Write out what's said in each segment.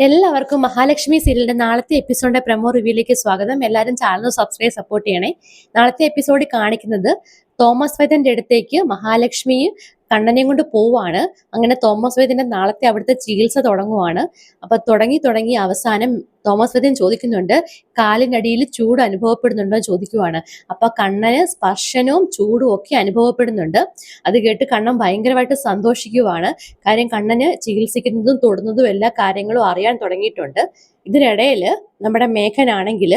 എല്ലാവർക്കും മഹാലക്ഷ്മി സീരിയലിന്റെ നാളത്തെ എപ്പിസോഡിന്റെ പ്രമോ റിവ്യൂയിലേക്ക് സ്വാഗതം. എല്ലാവരും ചാനൽ സബ്സ്ക്രൈബ് സപ്പോർട്ട് ചെയ്യണേ. നാളത്തെ എപ്പിസോഡ് കാണിക്കുന്നത് തോമസ് വൈദ്യന്റെ അടുത്തേക്ക് മഹാലക്ഷ്മിയും കണ്ണനെയും കൊണ്ട് പോവാണ് അങ്ങനെ തോമസ് വൈദ്യന്റെ നാളത്തെ അവിടുത്തെ ചികിത്സ തുടങ്ങുവാണ്. അപ്പൊ തുടങ്ങി തുടങ്ങി അവസാനം തോമസ് വൈദ്യൻ ചോദിക്കുന്നുണ്ട് കാലിനടിയിൽ ചൂട് അനുഭവപ്പെടുന്നുണ്ടോ എന്ന് ചോദിക്കുവാണ്. അപ്പൊ കണ്ണന് സ്പർശനവും ചൂടും ഒക്കെ അനുഭവപ്പെടുന്നുണ്ട്. അത് കേട്ട് കണ്ണൻ ഭയങ്കരമായിട്ട് സന്തോഷിക്കുവാണ്. കാര്യം കണ്ണന് ചികിത്സിക്കുന്നതും തൊടുന്നതും എല്ലാ കാര്യങ്ങളും അറിയാൻ തുടങ്ങിയിട്ടുണ്ട്. ഇതിനിടയിൽ നമ്മുടെ മേഘനാണെങ്കിൽ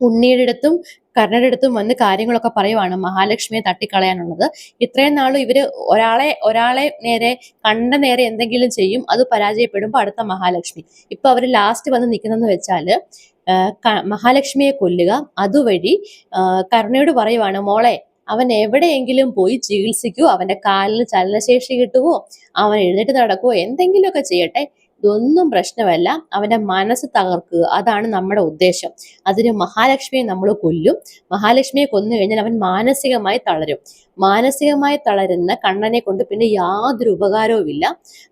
ഉണ്ണിയുടെ അടുത്തും കർണയുടെ അടുത്തും വന്ന് കാര്യങ്ങളൊക്കെ പറയുവാണ് മഹാലക്ഷ്മിയെ തട്ടിക്കളയാനുള്ളത്. ഇത്രയും നാളും ഇവർ ഒരാളെ ഒരാളെ നേരെ കണ്ട നേരെ എന്തെങ്കിലും ചെയ്യും അത് പരാജയപ്പെടുമ്പോൾ അടുത്ത മഹാലക്ഷ്മി. ഇപ്പൊ അവർ ലാസ്റ്റ് വന്ന് നിൽക്കുന്നതെന്ന് വെച്ചാൽ മഹാലക്ഷ്മിയെ കൊല്ലുക. അതുവഴി കർണയോട് പറയുവാണ് മോളെ അവൻ എവിടെയെങ്കിലും പോയി ചികിത്സിക്കൂ. അവന്റെ കാലിൽ ചലനശേഷി കിട്ടുവോ? അവൻ എഴുന്നേറ്റ് നടക്കുവോ? എന്തെങ്കിലുമൊക്കെ ചെയ്യട്ടെ. ഇതൊന്നും പ്രശ്നമല്ല. അവന്റെ മനസ്സ് തകർക്കുക. അതാണ് നമ്മുടെ ഉദ്ദേശം. അതിന് മഹാലക്ഷ്മിയെ നമ്മൾ കൊല്ലും. മഹാലക്ഷ്മിയെ കൊന്നു കഴിഞ്ഞാൽ അവൻ മാനസികമായി തളരും. മാനസികമായി തളരുന്ന കണ്ണനെ കൊണ്ട് പിന്നെ യാതൊരു ഉപകാരവുമില്ല.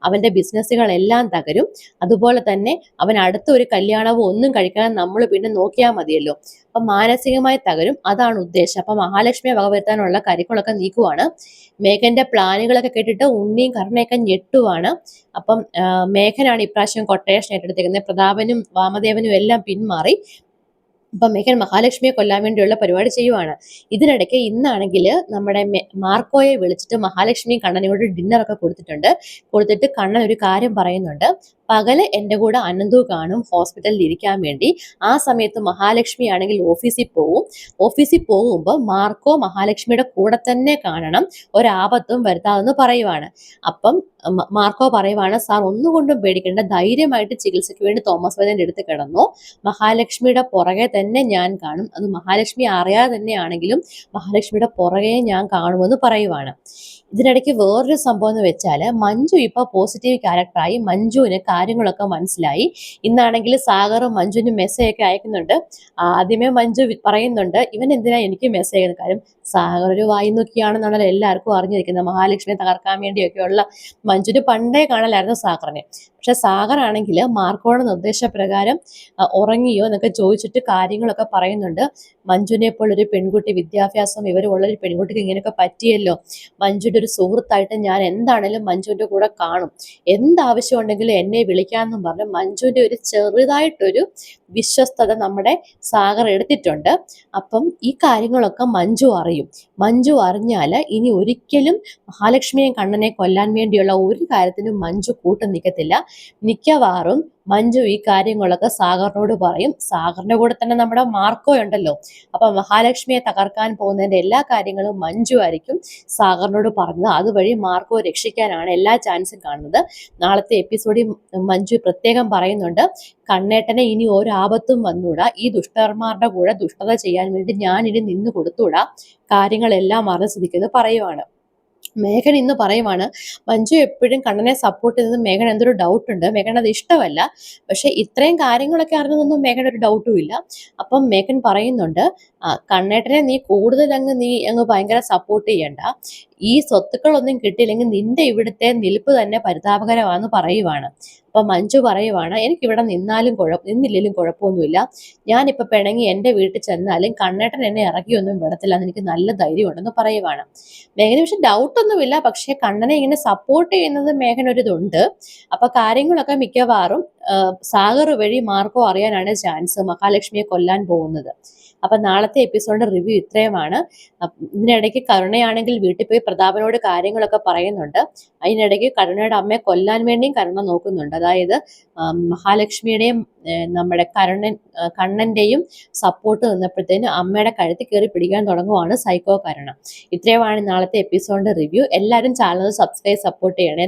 അവന്റെ ബിസിനസ്സുകളെല്ലാം തകരും. അതുപോലെ തന്നെ അവൻ അടുത്ത ഒരു കല്യാണവും ഒന്നും കഴിക്കാൻ നമ്മൾ പിന്നെ നോക്കിയാൽ മതിയല്ലോ. അപ്പൊ മാനസികമായി തകരും. അതാണ് ഉദ്ദേശം. അപ്പൊ മഹാലക്ഷ്മിയെ വകവരുത്താനുള്ള കാര്യങ്ങളൊക്കെ നീക്കുവാണ്. മേഘന്റെ പ്ലാനുകളൊക്കെ കേട്ടിട്ട് ഉണ്ണിയും കർണയൊക്കെ ഞെട്ടുവാണ്. അപ്പം മേഘനാണ് ഇപ്രാവശ്യം കൊട്ടേഷൻ ഏറ്റെടുത്തിരിക്കുന്നത് പ്രതാപനും വാമദേവനും എല്ലാം പിന്മാറി. അപ്പൊ മേഘൻ മഹാലക്ഷ്മിയെ കൊല്ലാൻ വേണ്ടിയുള്ള പരിപാടി ചെയ്യുവാണ്. ഇതിനിടയ്ക്ക് ഇന്നാണെങ്കിൽ നമ്മുടെ മാർക്കോയെ വിളിച്ചിട്ട് മഹാലക്ഷ്മിയും കണ്ണനോട് ഡിന്നറൊക്കെ കൊടുത്തിട്ടുണ്ട്. കൊടുത്തിട്ട് കണ്ണൻ ഒരു കാര്യം പറയുന്നുണ്ട്. പകൽ എന്റെ കൂടെ അനന്തു കാണും ഹോസ്പിറ്റലിൽ ഇരിക്കാൻ വേണ്ടി. ആ സമയത്ത് മഹാലക്ഷ്മി ആണെങ്കിൽ ഓഫീസിൽ പോവും. ഓഫീസിൽ പോകുമ്പോൾ മാർക്കോ മഹാലക്ഷ്മിയുടെ കൂടെ തന്നെ കാണണം. ഒരാപത്തും വരുത്താതെന്ന് പറയുവാണ്. അപ്പം മാർക്കോ പറയുവാണ് സാർ ഒന്നുകൊണ്ടും പേടിക്കേണ്ട. ധൈര്യമായിട്ട് ചികിത്സയ്ക്ക് വേണ്ടി തോമസ് വൈദ്യന്റെ അടുത്ത് കിടന്നു. മഹാലക്ഷ്മിയുടെ പുറകെ തന്നെ ഞാൻ കാണും. അത് മഹാലക്ഷ്മി അറിയാതെ തന്നെയാണെങ്കിലും മഹാലക്ഷ്മിയുടെ പുറകെ ഞാൻ കാണുമെന്ന് പറയുവാണ്. ഇതിനിടയ്ക്ക് വേറൊരു സംഭവം എന്ന് വെച്ചാൽ മഞ്ജു ഇപ്പോൾ പോസിറ്റീവ് ക്യാരക്ടറായി മഞ്ജുവിന് കാര്യങ്ങളൊക്കെ മനസ്സിലായി. ഇന്നാണെങ്കിൽ സാഗറും മഞ്ജുവിനും മെസ്സേജ് ഒക്കെ അയക്കുന്നുണ്ട്. ആദ്യമേ മഞ്ജു പറയുന്നുണ്ട് ഇവൻ എന്തിനാ എനിക്ക് മെസ്സേജ് അയക്കുന്ന കാര്യം സാഗർ ഒരു വായി നോക്കിയാണെന്നാണല്ലോ എല്ലാവർക്കും അറിഞ്ഞിരിക്കുന്നത്. മഹാലക്ഷ്മിയെ തകർക്കാൻ വേണ്ടിയൊക്കെയുള്ള മഞ്ജുന് പണ്ടേ കാണലായിരുന്നു സാഗറിനെ. പക്ഷെ സാഗർ ആണെങ്കിൽ മാർക്കോടെ നിർദ്ദേശപ്രകാരം ഉറങ്ങിയോ എന്നൊക്കെ ചോദിച്ചിട്ട് കാര്യങ്ങളൊക്കെ പറയുന്നുണ്ട്. മഞ്ജുവിനെ പോലൊരു പെൺകുട്ടി വിദ്യാഭ്യാസം വിവരമുള്ള ഒരു പെൺകുട്ടിക്ക് ഇങ്ങനെയൊക്കെ പറ്റിയല്ലോ? മഞ്ജുവിന്റെ ഒരു സുഹൃത്തായിട്ട് ഞാൻ എന്താണേലും മഞ്ജുവിന്റെ കൂടെ കാണും. എന്താവശ്യം ഉണ്ടെങ്കിലും എന്നെ വിളിക്കാമെന്നും പറഞ്ഞ് മഞ്ജുവിന്റെ ഒരു ചെറുതായിട്ടൊരു വിശ്വസ്തത നമ്മുടെ സാഗർ എടുത്തിട്ടുണ്ട്. അപ്പം ഈ കാര്യങ്ങളൊക്കെ മഞ്ജു അറിയും. മഞ്ജു അറിഞ്ഞാൽ ഇനി ഒരിക്കലും മഹാലക്ഷ്മിയെയും കണ്ണനെ കൊല്ലാൻ വേണ്ടിയുള്ള ഒരു കാര്യത്തിനും മഞ്ജു കൂട്ടു നിൽക്കത്തില്ല മിക്കവാറും മഞ്ജു ഈ കാര്യങ്ങളൊക്കെ സാഗറിനോട് പറയും. സാഗറിന്റെ കൂടെ തന്നെ നമ്മുടെ മാർക്കോ ഉണ്ടല്ലോ. അപ്പൊ മഹാലക്ഷ്മിയെ തകർക്കാൻ പോകുന്നതിന്റെ എല്ലാ കാര്യങ്ങളും മഞ്ജു ആയിരിക്കും സാഗറിനോട് പറഞ്ഞത്. അതുവഴി മാർക്കോ രക്ഷിക്കാനാണ് എല്ലാ ചാൻസും കാണുന്നത്. നാളത്തെ എപ്പിസോഡിൽ മഞ്ജു പ്രത്യേകം പറയുന്നുണ്ട്. കണ്ണേട്ടനെ ഇനി ഒരാപത്തും വന്നൂടാ ഈ ദുഷ്ടർമാരുടെ കൂടെ ദുഷ്ടത ചെയ്യാൻ വേണ്ടി ഞാൻ ഇനി നിന്ന് കൊടുത്തൂടാ കാര്യങ്ങളെല്ലാം അറിഞ്ഞ സ്ഥിതിക്കുന്നത് പറയുവാണ്. മേഘൻ ഇന്ന് പറയുവാണ് മഞ്ജു എപ്പോഴും കണ്ണനെ സപ്പോർട്ട് ചെയ്തത് മേഘൻ എന്തൊരു ഡൗട്ട് ഉണ്ട്. മേഘൻ അത് ഇഷ്ടമല്ല. പക്ഷെ ഇത്രയും കാര്യങ്ങളൊക്കെ അറിഞ്ഞതൊന്നും മേഘൻ ഒരു ഡൗട്ടും ഇല്ല. അപ്പം മേഘൻ പറയുന്നുണ്ട് കണ്ണേട്ടനെ നീ കൂടുതൽ അങ്ങ് നീ അങ്ങ് ഭയങ്കര സപ്പോർട്ട് ചെയ്യണ്ട. ഈ സ്വത്തുക്കളൊന്നും കിട്ടിയില്ലെങ്കിൽ നിന്റെ ഇവിടുത്തെ നിൽപ്പ് തന്നെ പരിതാപകരമാണെന്ന് പറയുവാണ്. അപ്പൊ മഞ്ജു പറയുവാണ് എനിക്ക് ഇവിടെ നിന്നാലും കുഴപ്പം നിന്നില്ലെങ്കിലും കുഴപ്പമൊന്നുമില്ല. ഞാനിപ്പോ പിണങ്ങി എന്റെ വീട്ടിൽ ചെന്നാലും കണ്ണേട്ടൻ എന്നെ ഇറക്കിയൊന്നും വിടത്തില്ല എന്ന് എനിക്ക് നല്ല ധൈര്യമുണ്ടെന്ന് പറയുവാണ്. മേഘന പക്ഷെ ഡൗട്ടൊന്നുമില്ല പക്ഷേ കണ്ണനെ ഇങ്ങനെ സപ്പോർട്ട് ചെയ്യുന്നത് മേഘൻ ഒരു ഇതുണ്ട് അപ്പൊ കാര്യങ്ങളൊക്കെ മിക്കവാറും സാഗർ വഴി മാർക്കോ അറിയാനാണ് ചാൻസ് മഹാലക്ഷ്മിയെ കൊല്ലാൻ പോകുന്നത്. അപ്പൊ നാളത്തെ എപ്പിസോഡിന്റെ റിവ്യൂ ഇത്രയുമാണ്. ഇതിനിടയ്ക്ക് കരുണയാണെങ്കിൽ വീട്ടിൽ പോയി പ്രതാപനോട് കാര്യങ്ങളൊക്കെ പറയുന്നുണ്ട്. അതിനിടയ്ക്ക് കരുണയുടെ അമ്മയെ കൊല്ലാൻ വേണ്ടിയും കരുണ നോക്കുന്നുണ്ട്. അതായത് മഹാലക്ഷ്മിയുടെയും നമ്മുടെ കരുണൻ കണ്ണന്റെയും സപ്പോർട്ട് നിന്നപ്പോഴത്തേനും അമ്മയുടെ കഴുത്തിൽ കയറി പിടിക്കാൻ തുടങ്ങുവാണ് സൈക്കോ കരുണ. ഇത്രയുമാണ് നാളത്തെ എപ്പിസോഡിന്റെ റിവ്യൂ എല്ലാവരും ചാനൽ സബ്സ്ക്രൈബ് സപ്പോർട്ട് ചെയ്യണേ.